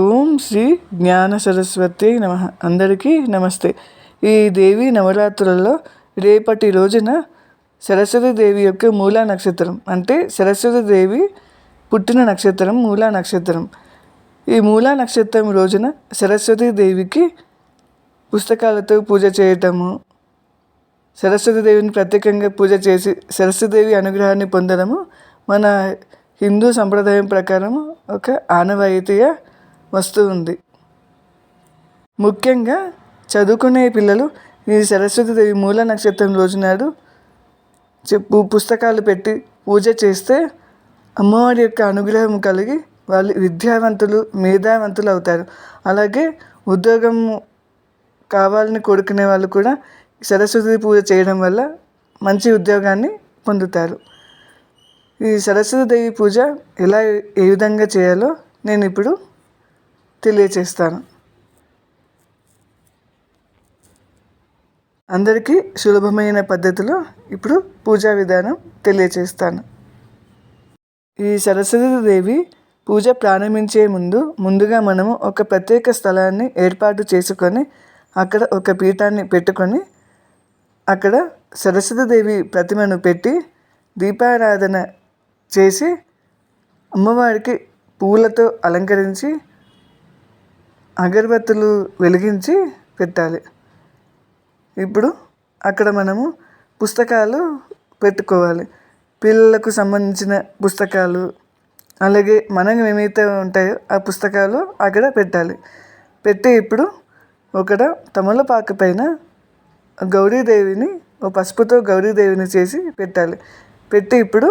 ఓం శ్రీ జ్ఞాన సరస్వతి నమ. అందరికీ నమస్తే. ఈ దేవి నవరాత్రులలో రేపటి రోజున సరస్వతి దేవి యొక్క మూలా నక్షత్రం అంటే సరస్వతి దేవి పుట్టిన నక్షత్రం మూలా నక్షత్రం. ఈ మూలా నక్షత్రం రోజున సరస్వతి దేవికి పుస్తకాలతో పూజ చేయటము సరస్వతి దేవిని ప్రత్యేకంగా పూజ చేసి సరస్వతిదేవి అనుగ్రహాన్ని పొందడము మన హిందూ సంప్రదాయం ప్రకారం ఒక ఆనవాయితీగా వస్తూ ఉంది ముఖ్యంగా చదువుకునే పిల్లలు ఈ సరస్వతి దేవి మూల నక్షత్రం రోజు నాడు చెప్పు పుస్తకాలు పెట్టి పూజ చేస్తే అమ్మవారి యొక్క అనుగ్రహం కలిగి వాళ్ళు విద్యావంతులు మేధావంతులు అవుతారు. అలాగే ఉద్యోగం కావాలని కోరుకునే వాళ్ళు కూడా సరస్వతి పూజ చేయడం వల్ల మంచి ఉద్యోగాన్ని పొందుతారు. ఈ సరస్వతి దేవి పూజ ఎలా ఏ విధంగా చేయాలో నేను ఇప్పుడు తెలియచేస్తాను. అందరికీ సులభమైన పద్ధతిలో ఇప్పుడు పూజా విధానం తెలియచేస్తాను. ఈ సరస్వతి దేవి పూజ ప్రారంభించే ముందు ముందుగా మనము ఒక ప్రత్యేక స్థలాన్ని ఏర్పాటు చేసుకొని అక్కడ ఒక పీఠాన్ని పెట్టుకొని అక్కడ సరస్వతి దేవి ప్రతిమను పెట్టి దీపారాధన చేసి అమ్మవారికి పూలతో అలంకరించి అగరబత్తులు వెలిగించి పెట్టాలి. ఇప్పుడు అక్కడ మనము పుస్తకాలు పెట్టుకోవాలి. పిల్లలకు సంబంధించిన పుస్తకాలు అలాగే మనకు ఏమైతే ఉంటాయో ఆ పుస్తకాలు అక్కడ పెట్టాలి. పెట్టి ఇప్పుడు ఒకడ తమలపాకు పైన గౌరీదేవిని ఓ పసుపుతో గౌరీదేవిని చేసి పెట్టాలి. పెట్టి ఇప్పుడు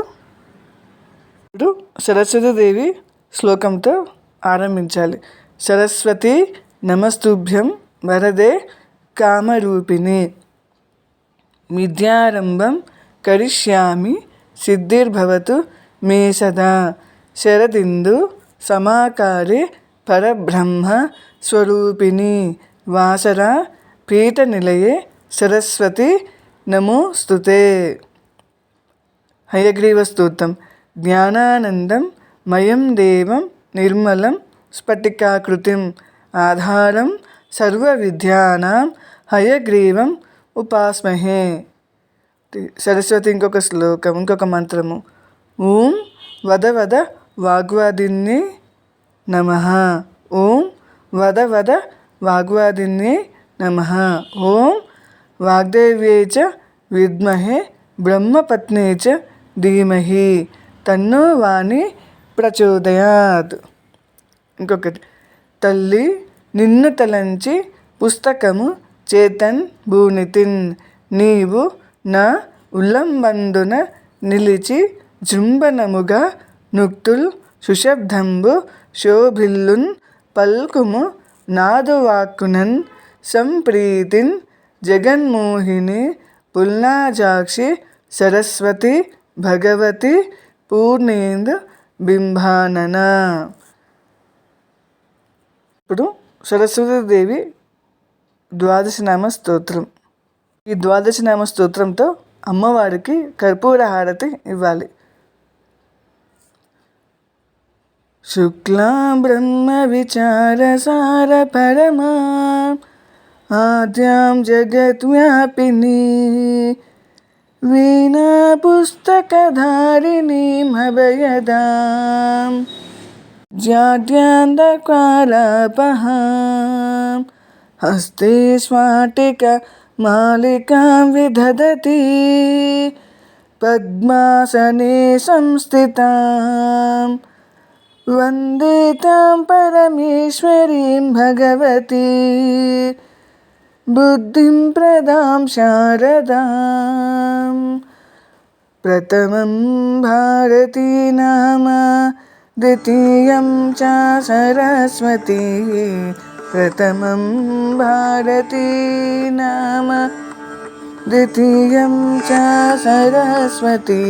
ఇప్పుడు సరస్వతి దేవి శ్లోకంతో ఆరంభించాలి. సరస్వతి నమస్తుభ్యం వరదే కామరూపిణి. విద్యారంభం కరిష్యామి సిద్ధిర్భవతు మే సదా. శరదిందు సమాకారే పరబ్రహ్మ స్వరూపిణి. వాసర పీఠనిలయే సరస్వతి నమోస్తుతే. హయగ్రీవ స్తోత్రం. జ్ఞానానందం మయం దేవం నిర్మలం స్ఫటికాకృతిం ఆధారం సర్వవిద్యానాం హయగ్రీవం ఉపాస్మహే. సరస్వతి ఇంకొక శ్లోకం ఇంకొక మంత్రము. ఓం వద వద వాగ్వాదిన్ని నమ. ఓం వద వద వాగ్వాదిన్ని నమ. ఓం వాగ్దేవ్యే చ విద్మహే బ్రహ్మపత్నే చ ధీమహి. తన్నో వాణి ప్రచోదయాత్. ఇంకొకటి. తల్లి నిన్ను తలంచి పుస్తకము చేతన్ భూనితిన్. నీవు నా ఉల్లంబందున నిలిచి జృంభనముగా నుక్తుల్ సుశబ్దంబు శోభిల్లున్ పల్కుము నాదువాక్కునన్. సంప్రీతిన్ జగన్మోహిని పుల్నాజాక్షి సరస్వతి భగవతి పూర్ణేందు బింబానన. ఇప్పుడు సరస్వతీదేవి ద్వాదశనామ స్తోత్రం. ఈ ద్వాదశనామ స్తోత్రంతో అమ్మవారికి కర్పూర హారతి ఇవ్వాలి. శుక్లా బ్రహ్మ విచారసార పరమా ఆద్యాం జగద్వ్యాపిని వీణా పుస్తకధారిణీం అభయదాం. जाड्यान्धकालापहां हस्ते स्फाटिका मालिकां विदधति पद्मासने संस्थितां वंदे तां परमेश्वरीं भगवती, बुद्धिं प्रदां शारदां प्रथमं भारती नाम द्वितीयं च सरस्वती, प्रथमं भारती नाम। द्वितीयं च सरस्वती,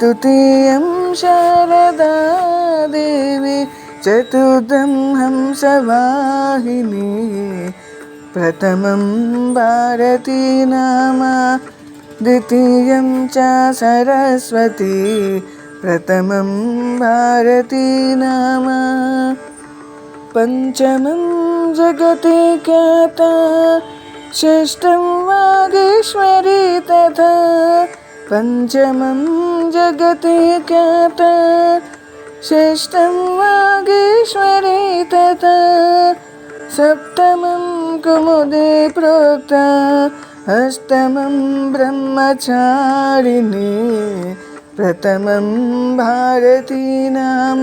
तृतीयं शारदा देवी चतुर्थं हंसवाहिनी, प्रथमं भारती नाम। द्वितीयं च सरस्वती प्रथमं भारती नाम। पञ्चमं जगति ख्याता। षष्ठं वागीश्वरी तथा। पञ्चमं जगति ख्याता। षष्ठं वागीश्वरी तथा। सप्तमं कुमुदे प्रोक्ता। अष्टमं ब्रह्मचारिणी प्रथमं भारती नाम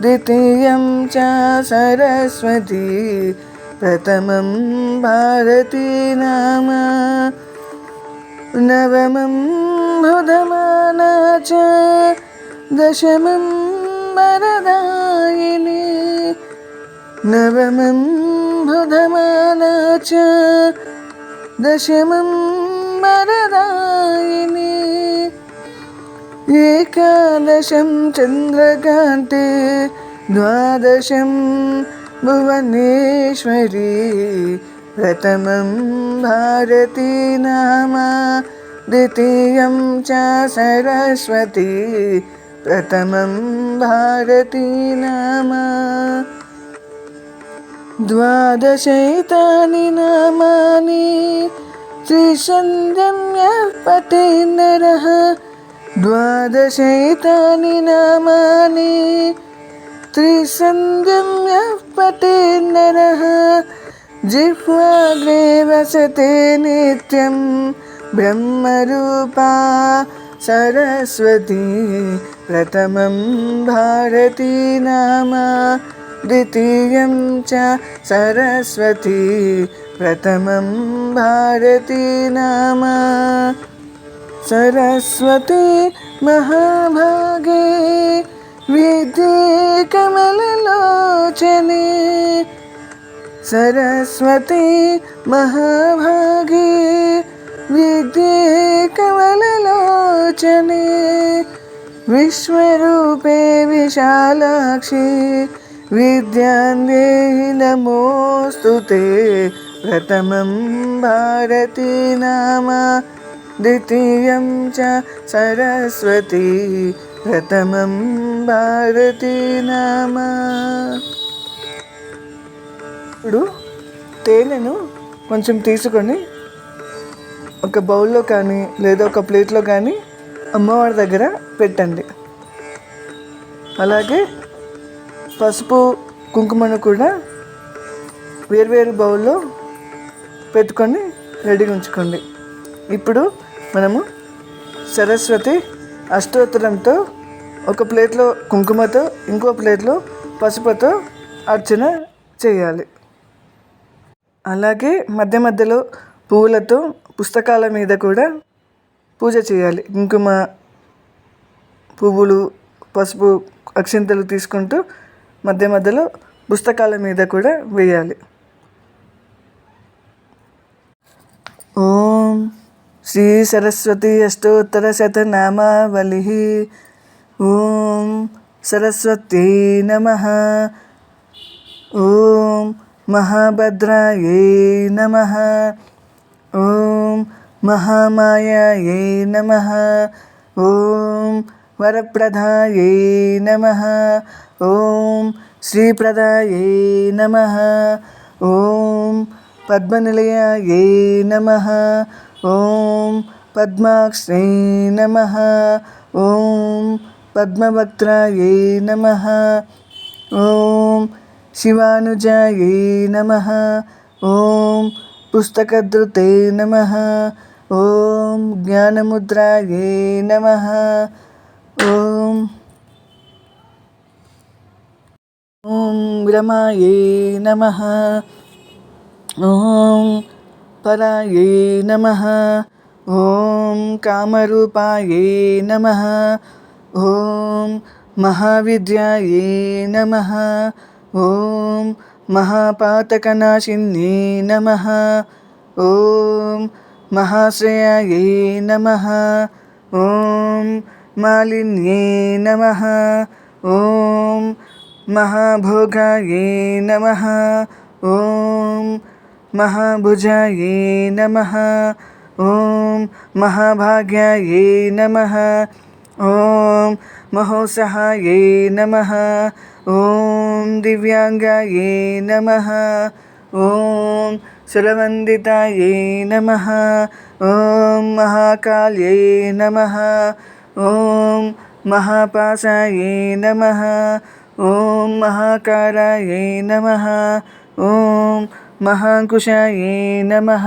द्वितीयं च सरस्वती प्रथमं भारती नाम नवमं बुधमाना च दशमं वरदायिनी नवमं बुधमाना च दशमं वरदायिनी एकादशं चन्द्रकान्ते द्वादशं भुवनेश्वरी प्रथमं भारती नाम द्वितीयं च सरस्वती प्रथमं भारती नाम द्वादशैतानि नामानि त्रिसन्ध्यं यः पठे नरः द्वादशैतानि नामानि त्रिसन्ध्यं यः पठे नरः, जिह्वाग्रे वसते नित्यं ब्रह्मरूपा सरस्वती, प्रथमं भारती नाम, द्वितीयं च सरस्वती, प्रथमं भारती नाम। सरस्वती महाभागे विद्ये कमललोचने सरस्वती महाभागे विद्ये कमललोचने विश्वरूपे विशालाक्षि विद्यां देहि नमोऽस्तु ते प्रथमं भारती नाम द्वितीयं च सरस्वती प्रथमं భారతీ నామ ఇప్పుడు తేనెను కొంచెం తీసుకొని ఒక బౌల్లో కానీ లేదా ఒక ప్లేట్లో కానీ అమ్మవారి దగ్గర పెట్టండి అలాగే పసుపు కుంకుమను కూడా వేరువేరు బౌల్లో పెట్టుకొని రెడీగా ఉంచుకోండి ఇప్పుడు మనము సరస్వతి అష్టోత్తరంతో ఒక ప్లేట్లో కుంకుమతో ఇంకో ప్లేట్లో పసుపుతో అర్చన చేయాలి. అలాగే మధ్య మధ్యలో పువ్వులతో పుస్తకాల మీద కూడా పూజ చేయాలి. కుంకుమ పువ్వులు పసుపు అక్షింతలు తీసుకుంటూ మధ్య మధ్యలో పుస్తకాల మీద కూడా వేయాలి. ఓం శ్రీ సరస్వతి అష్టోత్తర శతనామావళి. ఓం సరస్వత్యై నమ. ఓం మహాభద్రాయే నమ. ఓం మహామాయాయే నమ. ఓం వరప్రదాయే నమ. ఓం శ్రీప్రదాయే నమ. ఓం పద్మనిలయాయై నమ ఓం పద్మాక్షై నమ ఓం పద్మభక్త్రాయై నమ ఓం శివానుజాయై నమ ఓం పుస్తకధృతే నమ ఓం జ్ఞానముద్రాయై నమ ఓం ఓం రమాయై నమ ఓం పరాయే నమ ఓం కామరూపాయే నమ ఓం మహావిద్యాయే నమ ఓం మహాపాతకనాశిన్యే నమ ఓం మహాశ్రయాయే నమ ఓం మాలిన్యే నమ ఓం మహాభోగాయే నమ ఓం महाभुजायै नमः। ॐ महाभाग्यायै नमः। ॐ महोत्सहायै नमः। ॐ दिव्याङ्गायै नमः। ॐ सुरवन्दितायै नमः। ॐ महाकाल्यै नमः। ॐ महापाशायै नमः। ॐ महाकारायै नमः। ॐ महाङ्कुशायै नमः।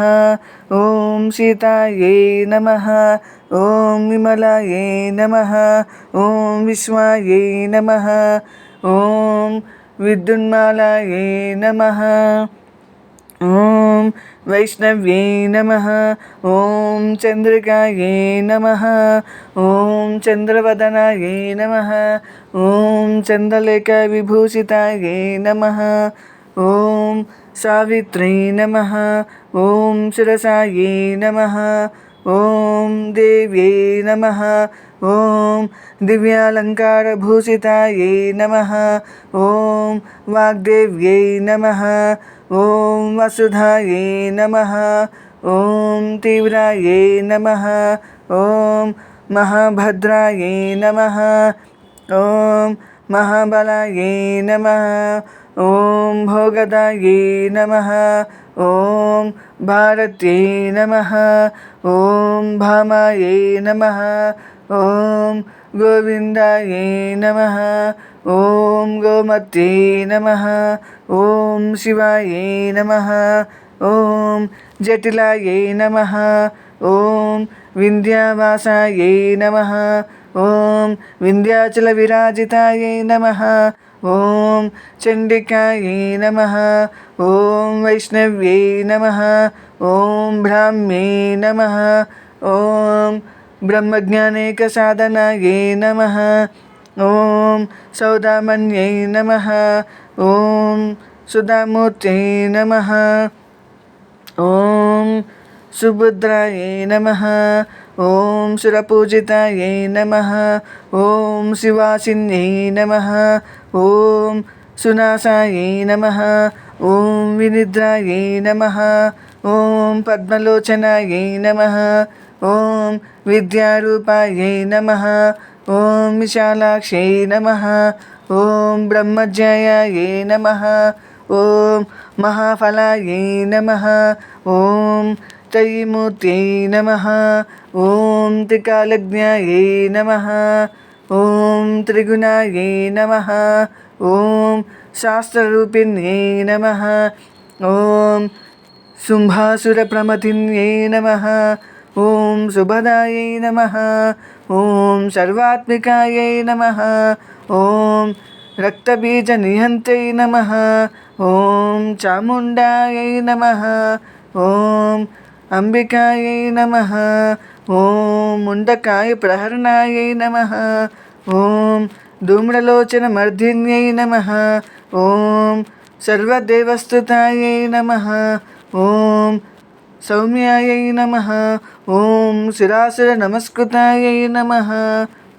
ॐ सीतायै नमः। ॐ विमलायै नमः। ॐ विश्वायै नमः। ॐ विद्युन्मालायै नमः। ॐ वैष्णव्यै नमः। ॐ चन्द्रिकायै नमः। ॐ चन्द्रवदनायै नमः। ॐ चन्द्रलेखविभूषितायै नमः। ॐ सावित्र्यै नमः। ॐ शिरसायै नमः। ॐ देव्यै नमः। ॐ दिव्यालङ्कारभूषितायै नमः। ॐ वाग्देव्यै नमः। ॐ वसुधायै नमः। ॐ तीव्रायै नमः। ॐ महाभद्रायै नमः। ॐ महाबलायै नमः। ఓం భోగదాయే నమ. ఓం భారత్యే నమ. ఓం భామాయే నమ. ఓం గోవిందాయే నమ. ఓం గోమతే నమ. ఓం శివాయే నమ. ఓం జటిలాయే నమ. ఓం వింధ్యావాసాయే నమ. ఓం వింధ్యాచల విరాజితాయే నమ. ॐ चण्डिकायै नमः, ॐ वैष्णव्यै नमः, ॐ ब्राह्म्यै नमः, ॐ ब्रह्मज्ञानेकसाधनायै नमः, ॐ सौदामन्यै नमः, ॐ सुधामूर्त्यै नमः, ॐ सुभद्रायै नमः ॐ सुरपूजितायै नमः। ॐ शिवासिन्यै नमः। ॐ सुनासायै नमः। ॐ विनिद्रायै नमः। ॐ पद्मलोचनायै नमः। ॐ विद्यारूपायै नमः। ॐ विशालाक्ष्यै नमः। ॐ ब्रह्मज्यायायै नमः। ॐ महाफलायै नमः। ॐ त्रयीमूर्त्यै नमः ॐ त्रिकालज्ञायै नमः। ॐ त्रिगुणायै नमः। ॐ शास्त्ररूपिण्यै नमः। ॐ शुम्भासुरप्रमथिन्यै नमः। ॐ सुभदायै नमः। ॐ सर्वात्मिकायै नमः। ॐ रक्तबीजनिहन्त्यै नमः। ॐ चामुण्डायै नमः। ॐ అంబికాయై నమ. ఓం ముండకాయ ప్రహరణాయై నమ. ఓం ధూమ్రలోచన మర్దిన్యై నమ. ఓం సర్వదేవస్థుతాయై నమ. ఓం సౌమ్యాయై నమ. ఓం శిరాసుర నమస్కృతాయై నమ.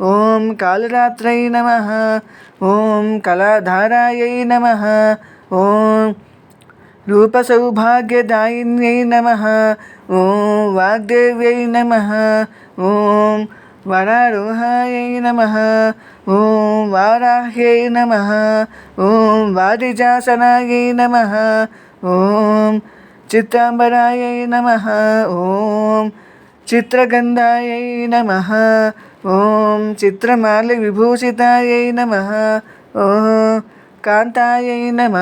ఓం కాళరాత్రై నమ. ఓం కళాధారాయై నమ. ఓం రూపసౌభాగ్యదాయిన్యై నమ. ఓం వాగ్దేవ్యై నమ. ఓం వరారోహాయై నమ. ఓం వారాహ్యై నమ. ఓం వాదిజాసనాయై నమ. ఓం చిత్తాంబరాయై నమ. ఓం చిత్రగంధాయై నమ. ఓం చిత్రమాలి విభూషితాయై నమ. ఓం కాంతాయై నమ.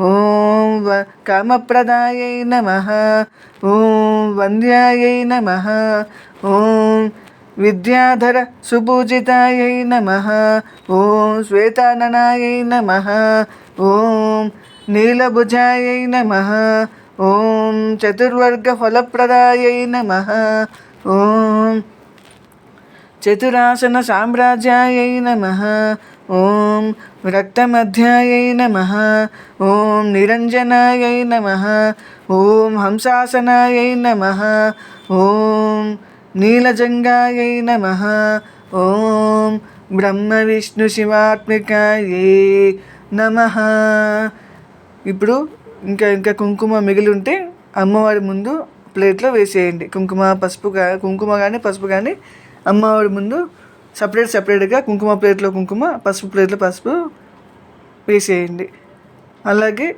ఓం కామప్రదాయై నమ. ఓం వంద్యాయై నమ. ఓం విద్యాధర సుపూజితాయై నమ. ఓం శ్వేతాననాయై నమ. ఓం నీలభుజాయై నమ. ఓం చతుర్వర్గ ఫలప్రదాయై నమ. ఓం చతురాసన సామ్రాజ్యాయై నమ. ఓం రక్తమధ్యాయై నమ. ఓం నిరంజనాయై నమ. ఓం హంసాసనాయై నమ. ఓం నీలజంగాయై నమ. ఓం బ్రహ్మ విష్ణు శివాత్మికాయే నమ. ఇప్పుడు ఇంకా ఇంకా కుంకుమ మిగిలి ఉంటే అమ్మవారి ముందు ప్లేట్లో వేసేయండి. కుంకుమ పసుపు కా కుంకుమ కానీ పసుపు కానీ అమ్మవారి ముందు సపరేట్ సపరేట్గా కుంకుమ ప్లేట్లో కుంకుమ పసుపు ప్లేట్లో పసుపు వేసేయండి. అలాగే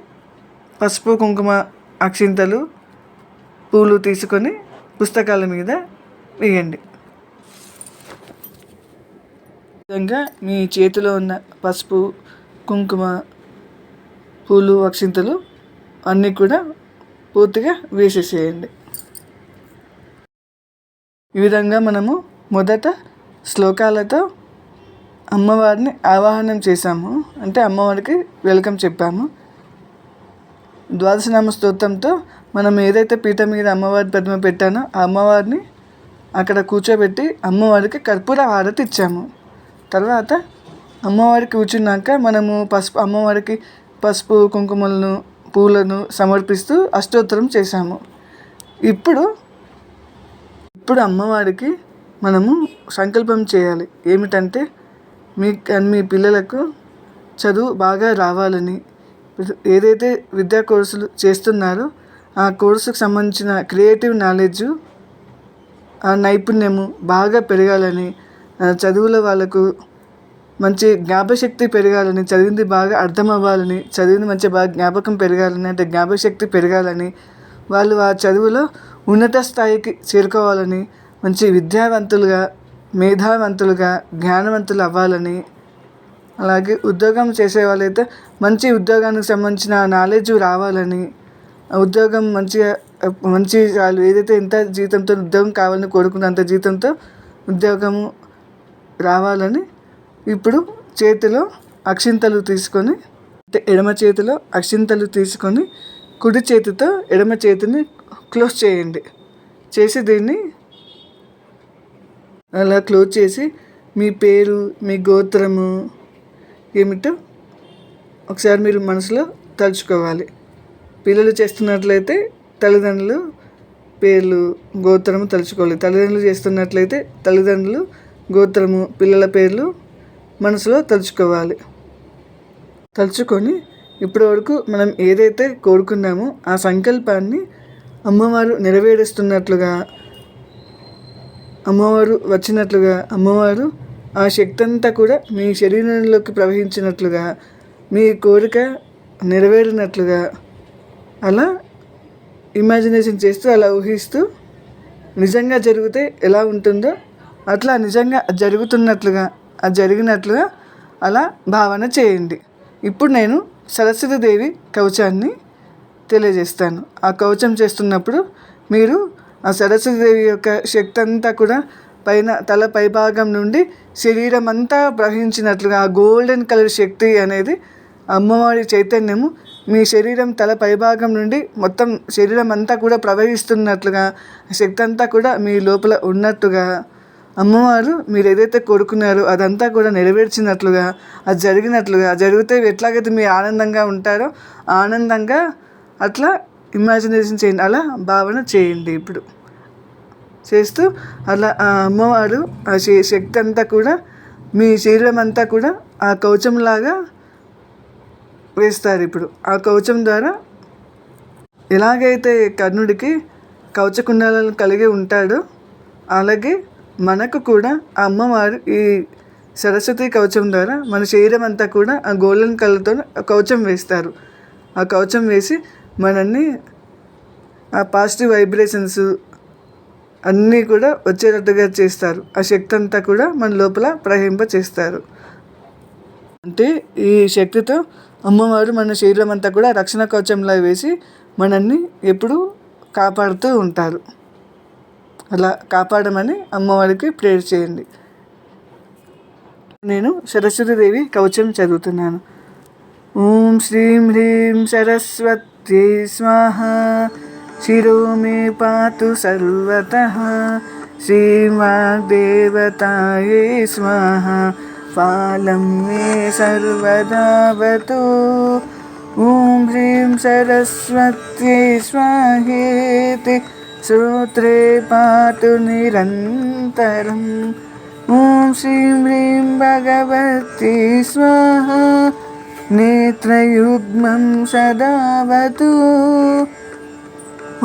పసుపు కుంకుమ అక్షింతలు పూలు తీసుకొని పుస్తకాల మీద వేయండి. విధంగా మీ చేతిలో ఉన్న పసుపు కుంకుమ పూలు అక్షింతలు అన్నీ కూడా పూర్తిగా వేసేసేయండి. ఈ విధంగా మనము మొదట శ్లోకాలతో అమ్మవారిని ఆవాహనం చేశాము. అంటే అమ్మవారికి వెల్కమ్ చెప్పాము. ద్వాదశనామ స్తోత్రంతో మనం ఏదైతే పీఠ మీద అమ్మవారి ప్రతిమ పెట్టానో ఆ అమ్మవారిని అక్కడ కూర్చోబెట్టి అమ్మవారికి కర్పూర హారతి ఇచ్చాము. తర్వాత అమ్మవారికి కూర్చున్నాక మనము పసుపు అమ్మవారికి పసుపు కుంకుమలను పూలను సమర్పిస్తూ అష్టోత్తరం చేశాము. ఇప్పుడు ఇప్పుడు అమ్మవారికి మనము సంకల్పం చేయాలి. ఏమిటంటే మీ మీ పిల్లలకు చదువు బాగా రావాలని. ఏదైతే విద్యా కోర్సులు చేస్తున్నారో ఆ కోర్సుకు సంబంధించిన క్రియేటివ్ నాలెడ్జు ఆ నైపుణ్యము బాగా పెరగాలని చదువులో వాళ్ళకు మంచి జ్ఞాపశక్తి పెరగాలని చదివింది బాగా అర్థం అవ్వాలని చదివింది మంచి బాగా జ్ఞాపకం పెరగాలని అంటే జ్ఞాపశక్తి పెరగాలని వాళ్ళు ఆ చదువులో ఉన్నత స్థాయికి చేరుకోవాలని మంచి విద్యావంతులుగా మేధావంతులుగా జ్ఞానవంతులు అవ్వాలని అలాగే ఉద్యోగం చేసే వాళ్ళైతే మంచి ఉద్యోగానికి సంబంధించిన నాలెడ్జ్ రావాలని ఉద్యోగం మంచిగా మంచి వాళ్ళు ఏదైతే ఎంత జీతంతో ఉద్యోగం కావాలని కోరుకున్నంత జీతంతో ఉద్యోగము రావాలని ఇప్పుడు చేతిలో అక్షింతలు తీసుకొని ఎడమ చేతిలో అక్షింతలు తీసుకొని కుడి చేతితో ఎడమ చేతిని క్లోజ్ చేయండి. చేసి దీన్ని అలా క్లోజ్ చేసి మీ పేరు మీ గోత్రము ఏమిటో ఒకసారి మీరు మనసులో తలుచుకోవాలి. పిల్లలు చేస్తున్నట్లయితే తల్లిదండ్రులు పేర్లు గోత్రము తలుచుకోవాలి. తల్లిదండ్రులు చేస్తున్నట్లయితే తల్లిదండ్రులు గోత్రము పిల్లల పేర్లు మనసులో తలుచుకోవాలి. తలుచుకొని ఇప్పటి వరకు మనం ఏదైతే కోరుకున్నామో ఆ సంకల్పాన్ని అమ్మవారు నెరవేరుస్తున్నట్లుగా అమ్మవారు వచ్చినట్లుగా అమ్మవారు ఆ శక్తి అంతా కూడా మీ శరీరంలోకి ప్రవహించినట్లుగా మీ కోరిక నెరవేరినట్లుగా అలా ఇమాజినేషన్ చేస్తూ అలా ఊహిస్తూ నిజంగా జరిగితే ఎలా ఉంటుందో అట్లా నిజంగా జరుగుతున్నట్లుగా అది జరిగినట్లుగా అలా భావన చేయండి. ఇప్పుడు నేను సరస్వతీదేవి కవచాన్ని తెలియజేస్తాను. ఆ కవచం చేస్తున్నప్పుడు మీరు ఆ సరస్వతీదేవి యొక్క శక్తి అంతా కూడా పైన తల పైభాగం నుండి శరీరం అంతా ప్రవహించినట్లుగా ఆ గోల్డెన్ కలర్ శక్తి అనేది అమ్మవారి చైతన్యము మీ శరీరం తల పైభాగం నుండి మొత్తం శరీరం అంతా కూడా ప్రవహిస్తున్నట్లుగా శక్తి అంతా కూడా మీ లోపల ఉన్నట్టుగా అమ్మవారు మీరు ఏదైతే కోరుకున్నారో అదంతా కూడా నెరవేర్చినట్లుగా అది జరిగినట్లుగా జరిగితే ఎట్లాగైతే మీరు ఆనందంగా ఉంటారో ఆనందంగా అట్లా ఇమాజినేషన్ చేయండి. అలా భావన చేయండి ఇప్పుడు. చేస్తూ అలా ఆ అమ్మవారు ఆ శక్తి అంతా కూడా మీ శరీరం అంతా కూడా ఆ కవచంలాగా వేస్తారు ఇప్పుడు. ఆ కవచం ద్వారా ఎలాగైతే కర్ణుడికి కవచకుండాలను కలిగి ఉంటాడో అలాగే మనకు కూడా ఆ అమ్మవారు ఈ సరస్వతి కవచం ద్వారా మన శరీరం అంతా కూడా ఆ గోల్డెన్ కలర్తో కవచం వేస్తారు. ఆ కవచం వేసి మనల్ని ఆ పాజిటివ్ వైబ్రేషన్స్ అన్నీ కూడా వచ్చేటట్టుగా చేస్తారు. ఆ శక్తి అంతా కూడా మన లోపల ప్రహింప చేస్తారు. అంటే ఈ శక్తితో అమ్మవారు మన శరీరం అంతా కూడా రక్షణ కవచంలా వేసి మనల్ని ఎప్పుడూ కాపాడుతూ ఉంటారు. అలా కాపాడమని అమ్మవారికి ప్రేయర్ చేయండి. నేను సరస్వతీదేవి కవచం చదువుతున్నాను. ఓం శ్రీం హ్రీం సరస్వతి शक्ति स्वाहा शिरो मे पातु सर्वतः। श्रीमद्देवताये स्वाहा फालं मे सर्वदावतु ॐ ह्रीं सरस्वत्यै स्वाहेति। श्रोत्रे पातु निरन्तरम्। ॐ श्रीं ह्रीं भगवती स्वाहा। नेत्रयुग्मं सदावतु।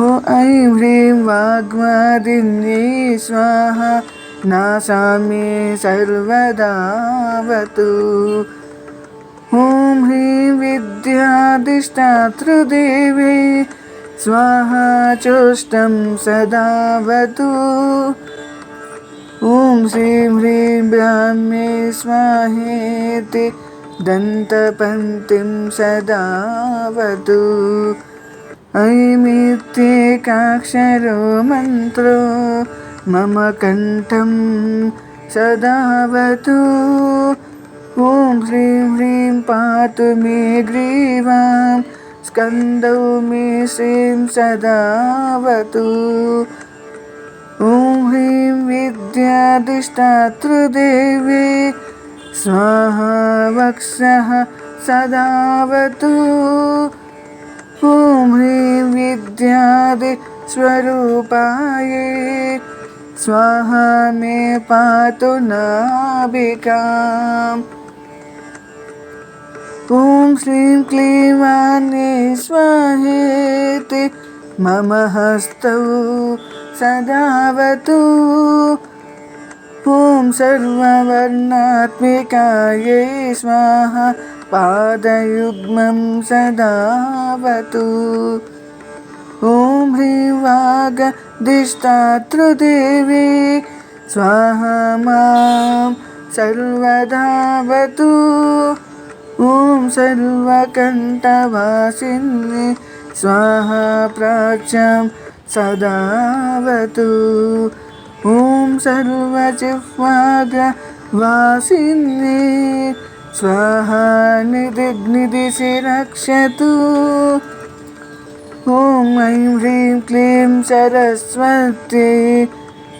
ओ ऐं ह्रीं वाग्वादिन्यै स्वाहा नासाम्ये सर्वदावतु। ॐ ह्रीं विद्याधिष्ठातृदेवे स्वाहा चोष्टं सदावतु। ॐ श्रीं ह्रीं ब्राह्मे स्वाहेति। दन्तपन्तिं सदावतु ऐमित्येकाक्षरो मन्त्रो मम कण्ठं सदावतु ॐ ह्रीं ह्रीं पातु मे ग्रीवां स्कन्दौ मे श्रीं सदावतु ॐ ह्रीं विद्याधिष्ठातृदेवे स्वाहा वक्षः सदावतु। ॐ ह्रीं विद्यादिस्वरूपाये स्वाहा मे पातु नाभिकाम्। ॐ श्रीं क्लीं स्वाहेति। मम हस्तौ सदावतु। ॐ सर्ववर्णात्मिकायै स्वाहा, पादयुग्मं सदावतु। ॐ ह्रीं वागधिष्ठातृदेवी स्वाहा माँ सर्वधावतु। ॐ सर्वकण्ठवासिन्ये स्वाहा प्राच्यां सदावतु। ॐ सर्वजिह्वाग्रवासिन्ये स्वाहा निदिग्निदिशि रक्षतु ॐ ऐं ह्रीं क्लीं सरस्वती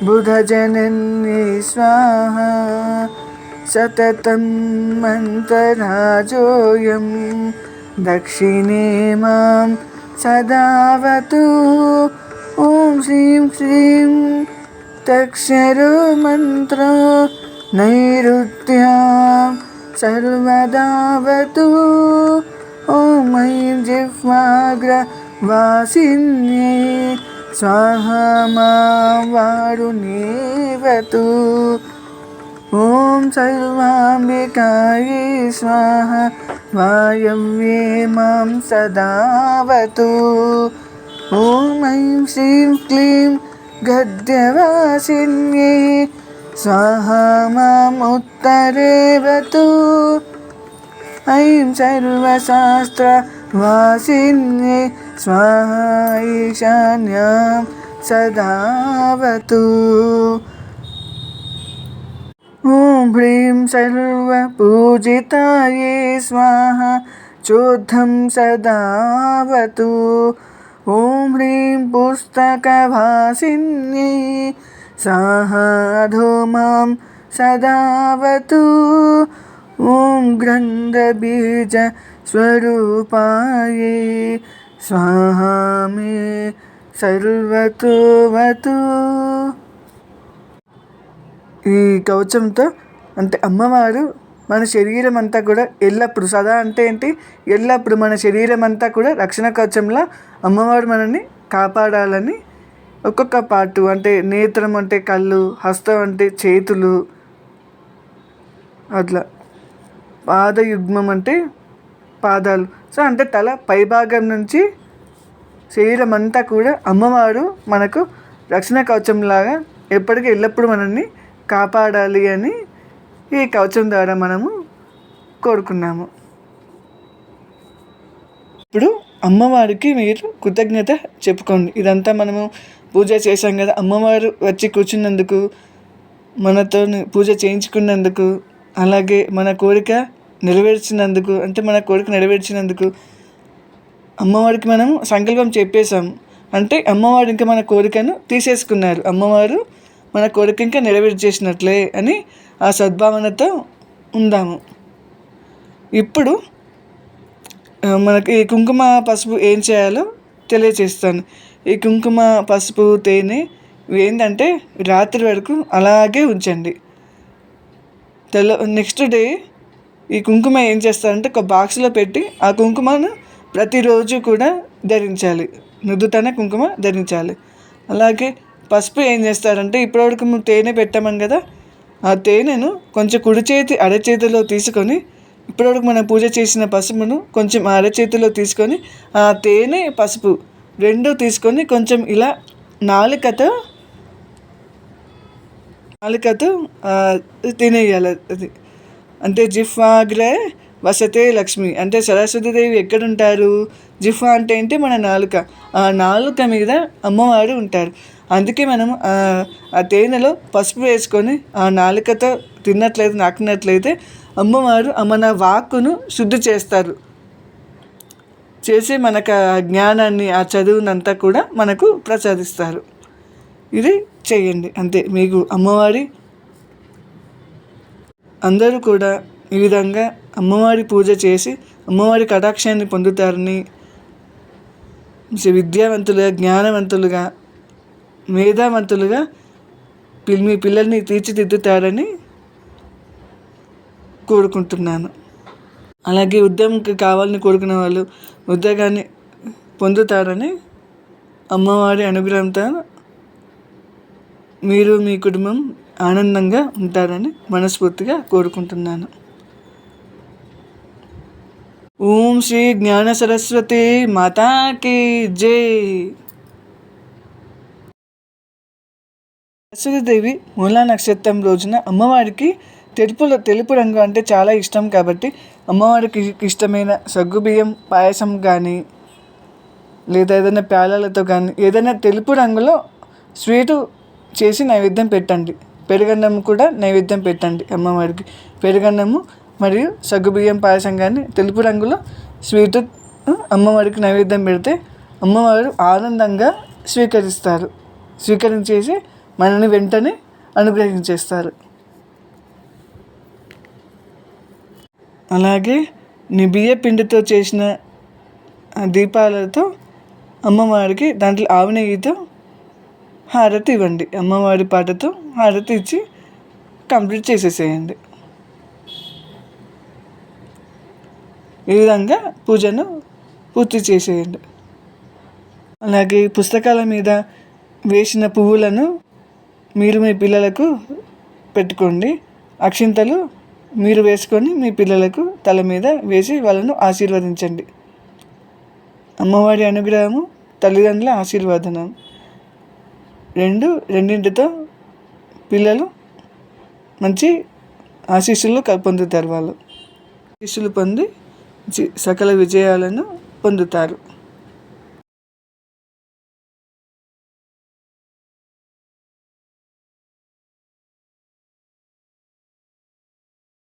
बुधजनन्ये, स्वाहा सततं मन्तराजोऽयं दक्षिणे माँ सदावतु। ॐ श्रीं श्रीं तक्षरो मन्त्रो नैऋत्यां सर्वदावतु ॐ ऐं जिह्वाग्रवासिन्ये स्वाहा मां वारुणीवतु ॐ सर्वाम्बिकायै स्वाहा वायव्ये मां सदावतु ॐ ऐं श्रीं क्लीं गद्यवासिन्ये स्वाहा माम् उत्तरेवतु। ऐं सर्वशास्त्रवासिन्ये स्वाहा ईशान्यां सदावतु। ॐ ह्रीं सर्वपूजिताये स्वाहा, चोद्धं सदावतु। ॐ ह्रीं पुस्तकभासिन्यै साहाधो मां सदावतु ॐ ग्रन्थबीजस्वरूपायै स्वाहा मे सर्वतो వతు ఈ కవచంతో అంటే అమ్మవారు మన శరీరం అంతా కూడా ఎల్లప్పుడు సదా అంటే ఏంటి? ఎల్లప్పుడు మన శరీరం అంతా కూడా రక్షణ కవచంలా అమ్మవారు మనల్ని కాపాడాలని ఒక్కొక్క పాటు అంటే నేత్రం అంటే కళ్ళు హస్తం అంటే చేతులు అట్లా పాదయుగ్మం అంటే పాదాలు. సో అంటే తల పైభాగం నుంచి శరీరం అంతా కూడా అమ్మవారు మనకు రక్షణ కవచంలాగా ఎప్పటికీ ఎల్లప్పుడూ మనల్ని కాపాడాలి అని ఈ కవచం ద్వారా మనము కోరుకున్నాము. ఇప్పుడు అమ్మవారికి మీరు కృతజ్ఞత చెప్పుకోండి. ఇదంతా మనము పూజ చేశాం కదా అమ్మవారు వచ్చి కూర్చున్నందుకు మనతో పూజ చేయించుకున్నందుకు అలాగే మన కోరిక నెరవేర్చినందుకు అంటే మన కోరిక నెరవేర్చినందుకు అమ్మవారికి మనం సంకల్పం చెప్పేశాం. అంటే అమ్మవారు ఇంకా మన కోరికను తీసేసుకున్నారు. అమ్మవారు మన కోరిక ఇంకా నెరవేర్చేసినట్లే అని ఆ సద్భావనతో ఉందాము. ఇప్పుడు మనకి ఈ కుంకుమ పసుపు ఏం చేయాలో తెలియచేస్తాను. ఈ కుంకుమ పసుపు తేనె ఏంటంటే రాత్రి వరకు అలాగే ఉంచండి. తెల్ల నెక్స్ట్ డే ఈ కుంకుమ ఏం చేస్తారంటే ఒక బాక్స్లో పెట్టి ఆ కుంకుమను ప్రతిరోజు కూడా ధరించాలి. నుదుటన కుంకుమ ధరించాలి. అలాగే పసుపు ఏం చేస్తారంటే ఇప్పటివరకు తేనె పెట్టామని కదా ఆ తేనెను కొంచెం కుడి చేతి అరచేతిలో తీసుకొని ఇప్పటివరకు మనం పూజ చేసిన పసుపును కొంచెం అరచేతిలో తీసుకొని ఆ తేనె పసుపు రెండు తీసుకొని కొంచెం ఇలా నాలుకతో నాలుకతో తినేయాలి అది. అంటే జిఫ్వాగ్రే వసతే లక్ష్మి. అంటే సరస్వతీదేవి ఎక్కడుంటారు? జిఫ్ అంటే ఏంటి? మన నాలుక. ఆ నాలుక మీద అమ్మవారు ఉంటారు. అందుకే మనం ఆ తేనెలో పసుపు వేసుకొని ఆ నాలుకతో తిన్నట్లయితే నాకినట్లయితే అమ్మవారు మన వాక్కును శుద్ధి చేస్తారు. చేసి మనకు ఆ జ్ఞానాన్ని ఆ చదువునంతా కూడా మనకు ప్రసాదిస్తారు. ఇది చేయండి. అంతే. మీకు అమ్మవారి అందరూ కూడా ఈ విధంగా అమ్మవారి పూజ చేసి అమ్మవారి కటాక్షాన్ని పొందుతారని విద్యావంతులుగా జ్ఞానవంతులుగా మేధావంతులుగా మీ పిల్లల్ని తీర్చిదిద్దుతారని కోరుకుంటున్నాను. అలాగే ఉద్యమంకి కావాలని కోరుకున్న వాళ్ళు ఉద్యోగాన్ని పొందుతారని అమ్మవారి అనుగ్రహంతో మీరు మీ కుటుంబం ఆనందంగా ఉంటారని మనస్ఫూర్తిగా కోరుకుంటున్నాను. ఓం శ్రీ జ్ఞాన సరస్వతి మాతాకి జై సరస్వతీదేవి మూలా నక్షత్రం రోజున అమ్మవారికి తెలుపులో తెలుపు రంగు అంటే చాలా ఇష్టం కాబట్టి అమ్మవారికి ఇష్టమైన సగ్గుబియ్యం పాయసం కానీ లేదా ఏదైనా ప్యాలలతో కానీ ఏదైనా తెలుపు రంగులో స్వీటు చేసి నైవేద్యం పెట్టండి. పెరుగన్నం కూడా నైవేద్యం పెట్టండి అమ్మవారికి. పెరుగన్నము మరియు సగ్గుబియ్యం పాయసం కానీ తెలుపు రంగులో స్వీటు అమ్మవారికి నైవేద్యం పెడితే అమ్మవారు ఆనందంగా స్వీకరిస్తారు. స్వీకరించేసి మనల్ని వెంటనే అనుగ్రహించేస్తారు. అలాగే నిబియ్య పిండితో చేసిన దీపాలతో అమ్మవారికి దాంట్లో ఆవు నెయ్యితో హారతి ఇవ్వండి. అమ్మవారి పాటతో హారతి ఇచ్చి కంప్లీట్ చేసేసేయండి. ఈ విధంగా పూజను పూర్తి చేసేయండి. అలాగే పుస్తకాల మీద వేసిన పువ్వులను మీరు మీ పిల్లలకు పెట్టుకోండి. అక్షింతలు మీరు వేసుకొని మీ పిల్లలకు తల మీద వేసి వాళ్ళను ఆశీర్వదించండి. అమ్మవారి అనుగ్రహము తల్లిదండ్రుల ఆశీర్వాదనం. రెండు రెండింటితో పిల్లలు మంచి ఆశీస్సులు పొందుతారు వాళ్ళు. ఆశీస్సులు పొంది సకల విజయాలను పొందుతారు.